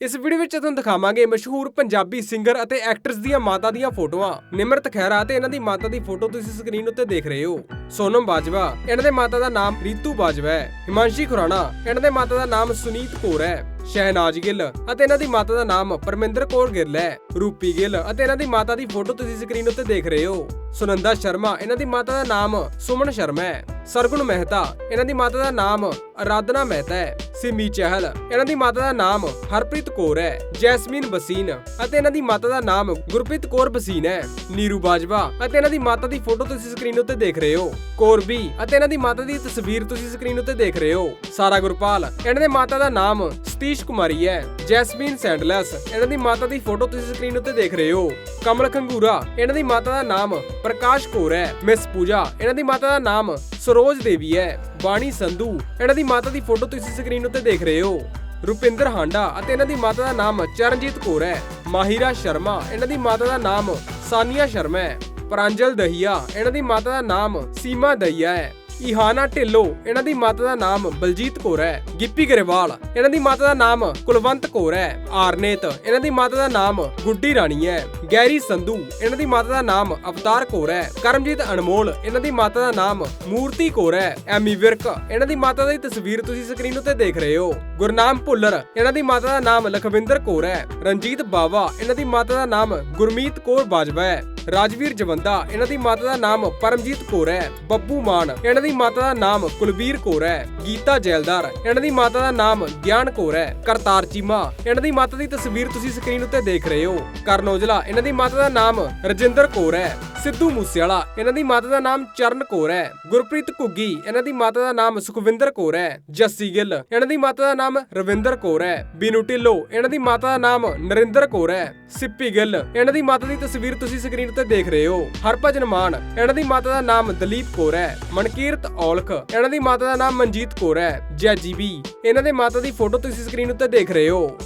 ਇਸ ਵੀਡੀਓ ਵਿੱਚ ਤੁਹਾਨੂੰ ਦਿਖਾਵਾਂਗੇ ਮਸ਼ਹੂਰ ਪੰਜਾਬੀ ਸਿੰਗਰ ਅਤੇ ਐਕਟਰਸ ਦੀਆਂ ਮਾਤਾ ਦੀਆਂ ਫੋਟੋਆਂ। ਨਿਮਰਤ ਖਹਿਰਾ ਤੇ ਇਹਨਾਂ ਦੀ ਮਾਤਾ ਦੀ ਫੋਟੋ ਤੁਸੀਂ ਸਕਰੀਨ ਉੱਤੇ ਦੇਖ ਰਹੇ ਹੋ। ਸੋਨਮ ਬਾਜਵਾ, ਇਹਨਾਂ ਦੇ ਮਾਤਾ ਦਾ ਨਾਮ ਰੀਤੂ ਬਾਜਵਾ ਹੈ। ਹਿਮਾਂਸ਼ੀ ਖੁਰਾਣਾ, ਇਹਨਾਂ ਦੇ ਮਾਤਾ ਦਾ ਨਾਮ ਸੁਨੀਤ ਕੌਰ ਹੈ। ਸ਼ਹਿਨਾਜ਼ ਗਿੱਲ ਅਤੇ ਇਹਨਾਂ ਦੀ ਮਾਤਾ ਦਾ ਨਾਮ ਪਰਮਿੰਦਰ ਕੌਰ ਗਿੱਲ ਹੈ। ਰੂਪੀ ਗਿੱਲ ਅਤੇ ਇਹਨਾਂ ਦੀ ਮਾਤਾ ਦੀ ਫੋਟੋ ਤੁਸੀਂ ਸਕਰੀਨ ਉੱਤੇ ਦੇਖ ਰਹੇ ਹੋ। ਸੁਨੰਦਾ ਸ਼ਰਮਾ, ਇਹਨਾਂ ਦੀ ਮਾਤਾ ਦਾ ਨਾਮ ਸੁਮਨ ਸ਼ਰਮਾ ਹੈ। ਸਰਗੁਣ ਮਹਿਤਾ, ਇਹਨਾਂ ਦੀ ਮਾਤਾ ਦਾ ਨਾਮ ਆਰਾਧਨਾ ਮਹਿਤਾ ਹੈ। ਸਿਮੀ ਚਹਿਲ, ਇਹਨਾਂ ਦੀ ਮਾਤਾ ਦਾ ਨਾਮ ਹਰਪ੍ਰੀਤ ਕੌਰ ਹੈ। ਜੈਸਮੀਨ ਬਸੀਨ ਅਤੇ ਇਹਨਾਂ ਦੀ ਮਾਤਾ ਦਾ ਨਾਮ ਗੁਰਪ੍ਰੀਤ ਕੌਰ ਬਸੀਨ ਹੈ। ਨੀਰੂ ਬਾਜਵਾ ਅਤੇ ਇਹਨਾਂ ਦੀ ਮਾਤਾ ਦੀ ਫੋਟੋ ਤੁਸੀਂ ਸਕਰੀਨ ਉੱਤੇ ਦੇਖ ਰਹੇ ਹੋ। ਕੌਰਬੀ ਅਤੇ ਇਹਨਾਂ ਦੀ ਮਾਤਾ ਦੀ ਤਸਵੀਰ ਤੁਸੀਂ ਸਕਰੀਨ ਉੱਤੇ ਦੇਖ ਰਹੇ ਹੋ। ਸਾਰਾ ਗੁਰਪਾਲ, ਇਹਨਾਂ ਦੇ ਮਾਤਾ ਦਾ ਨਾਮ ਸਤੀਸ਼ ਕੁਮਾਰੀ ਹੈ। ਜੈਸਮੀਨ ਸੈਂਡਲਸ, ਇਹਨਾਂ ਦੀ ਮਾਤਾ ਦੀ ਫੋਟੋ ਤੁਸੀਂ ਸਕਰੀਨ ਉੱਤੇ ਦੇਖ ਰਹੇ ਹੋ। ਕਮਲ ਖੰਗੂਰਾ, ਇਹਨਾਂ ਦੀ ਮਾਤਾ ਦਾ ਨਾਮ ਪ੍ਰਕਾਸ਼ ਕੌਰ ਹੈ। ਮਿਸ ਪੂਜਾ, ਇਹਨਾਂ ਦੀ ਮਾਤਾ ਦਾ ਨਾਮ ਸਰੋਜ ਦੇਵੀ ਹੈ, ਬਾਣੀ ਸੰਧੂ। ਇਹਨਾਂ ਦੀ ਮਾਤਾ ਦੀ ਫੋਟੋ ਤੁਸੀਂ ਸਕਰੀਨ ਉੱਤੇ ਦੇਖ ਰਹੇ ਹੋ। ਰੁਪਿੰਦਰ ਹਾਂਡਾ ਅਤੇ ਇਹਨਾਂ ਦੀ ਮਾਤਾ ਦਾ ਨਾਮ ਚਰਨਜੀਤ ਕੌਰ ਹੈ। ਮਾਹਿਰਾ ਸ਼ਰਮਾ, ਇਹਨਾਂ ਦੀ ਮਾਤਾ ਦਾ ਨਾਮ ਸਾਨੀਆ ਸ਼ਰਮਾ ਹੈ। ਪ੍ਰਾਂਜਲ ਦਹੀਆ, ਇਹਨਾਂ ਦੀ ਮਾਤਾ ਦਾ ਨਾਮ ਸੀਮਾ ਦਹੀਆ ਹੈ। ਇਹਾਨਾ ਢਿੱਲੋਂ, ਇਹਨਾਂ ਦੀ ਮਾਤਾ ਦਾ ਨਾਮ ਬਲਜੀਤ ਕੌਰ ਹੈ, ਗਿੱਪੀ ਗਰੇਵਾਲ, ਇਹਨਾਂ ਦੀ ਮਾਤਾ ਦਾ ਨਾਮ ਕੁਲਵੰਤ ਕੌਰ ਹੈ, ਆਰਨੇਤ, ਇਹਨਾਂ ਦੀ ਮਾਤਾ ਦਾ ਨਾਮ ਗੁੱਡੀ ਰਾਣੀ ਹੈ, ਗੈਰੀ ਸੰਧੂ, ਇਹਨਾਂ ਦੀ ਮਾਤਾ ਦਾ ਨਾਮ ਅਵਤਾਰ ਕੌਰ ਹੈ, ਕਰਮਜੀਤ ਅਨਮੋਲ, ਇਹਨਾਂ ਦੀ ਮਾਤਾ ਦਾ ਨਾਮ ਮੂਰਤੀ ਕੌਰ ਹੈ, ਐਮੀ ਵਿਰਕ, ਇਹਨਾਂ ਦੀ ਮਾਤਾ ਦੀ ਤਸਵੀਰ ਤੁਸੀਂ ਸਕਰੀਨ ਉੱਤੇ ਦੇਖ ਰਹੇ ਹੋ, ਗੁਰਨਾਮ ਭੁੱਲਰ, ਇਹਨਾਂ ਦੀ ਮਾਤਾ ਦਾ ਨਾਮ ਲਖਵਿੰਦਰ ਕੌਰ ਹੈ, ਰਣਜੀਤ ਬਾਵਾ, ਇਹਨਾਂ ਦੀ ਮਾਤਾ ਦਾ ਨਾਮ ਗੁਰਮੀਤ ਕੌਰ ਬਾਜਵਾ ਹੈ। ਰਾਜਵੀਰ ਜਵੰਦਾ, ਇਹਨਾਂ ਦੀ ਮਾਤਾ ਦਾ ਨਾਮ ਪਰਮਜੀਤ ਕੌਰ ਹੈ, ਬੱਬੂ ਮਾਨ, ਇਹਨਾਂ ਦੀ ਮਾਤਾ ਦਾ ਨਾਮ ਕੁਲਬੀਰ ਕੌਰ ਹੈ, ਗੀਤਾ ਜੈਲਦਾਰ, ਇਹਨਾਂ ਦੀ ਮਾਤਾ ਦਾ ਨਾਮ ਗਿਆਨ ਕੌਰ ਹੈ, ਕਰਤਾਰ ਚੀਮਾ, ਇਹਨਾਂ ਦੀ ਮਾਤਾ ਦੀ ਤਸਵੀਰ ਤੁਸੀਂ ਸਕਰੀਨ ਉੱਤੇ ਦੇਖ ਰਹੇ ਹੋ ਕਰਨ ਔਜਲਾ ਇਹਨਾਂ ਦੀ ਮਾਤਾ ਦਾ ਨਾਮ ਰਜਿੰਦਰ ਕੌਰ ਹੈ। ਸਿੱਧੂ ਮੂਸੇਵਾਲਾ, ਇਹਨਾਂ ਦੀ ਮਾਤਾ ਦਾ ਨਾਮ ਚਰਨ ਕੌਰ ਹੈ। ਗੁਰਪ੍ਰੀਤ ਘੁੱਗੀ, ਇਹਨਾਂ ਦੀ ਮਾਤਾ ਦਾ ਨਾਮ ਸੁਖਵਿੰਦਰ ਕੌਰ ਹੈ। ਜੱਸੀ ਗਿੱਲ, ਇਹਨਾਂ ਦੀ ਮਾਤਾ ਦਾ ਨਾਮ ਰਵਿੰਦਰ ਕੌਰ ਹੈ। ਬੀਨੂ ਢਿੱਲੋਂ, ਇਹਨਾਂ ਦੀ ਮਾਤਾ ਦਾ ਨਾਮ ਨਰਿੰਦਰ ਕੌਰ ਹੈ। ਸਿੱਪੀ ਗਿੱਲ, ਇਹਨਾਂ ਦੀ ਮਾਤਾ ਦੀ ਤਸਵੀਰ ਤੁਸੀਂ ਸਕਰੀਨ ਉੱਤੇ ਦੇਖ ਰਹੇ ਹੋ। ਹਰਭਜਨ ਮਾਨ, ਇਹਨਾਂ ਦੀ ਮਾਤਾ ਦਾ ਨਾਮ ਦਲੀਪ ਕੌਰ ਹੈ। ਮਨਕੀਰਤ ਔਲਖ, ਇਹਨਾਂ ਦੀ ਮਾਤਾ ਦਾ ਨਾਮ ਮਨਜੀਤ ਕੌਰ ਹੈ। ਜੈਜੀ ਬੀ, ਇਹਨਾਂ ਦੇ ਮਾਤਾ ਦੀ ਫੋਟੋ ਤੁਸੀਂ ਸਕਰੀਨ ਉੱਤੇ ਦੇਖ ਰਹੇ ਹੋ।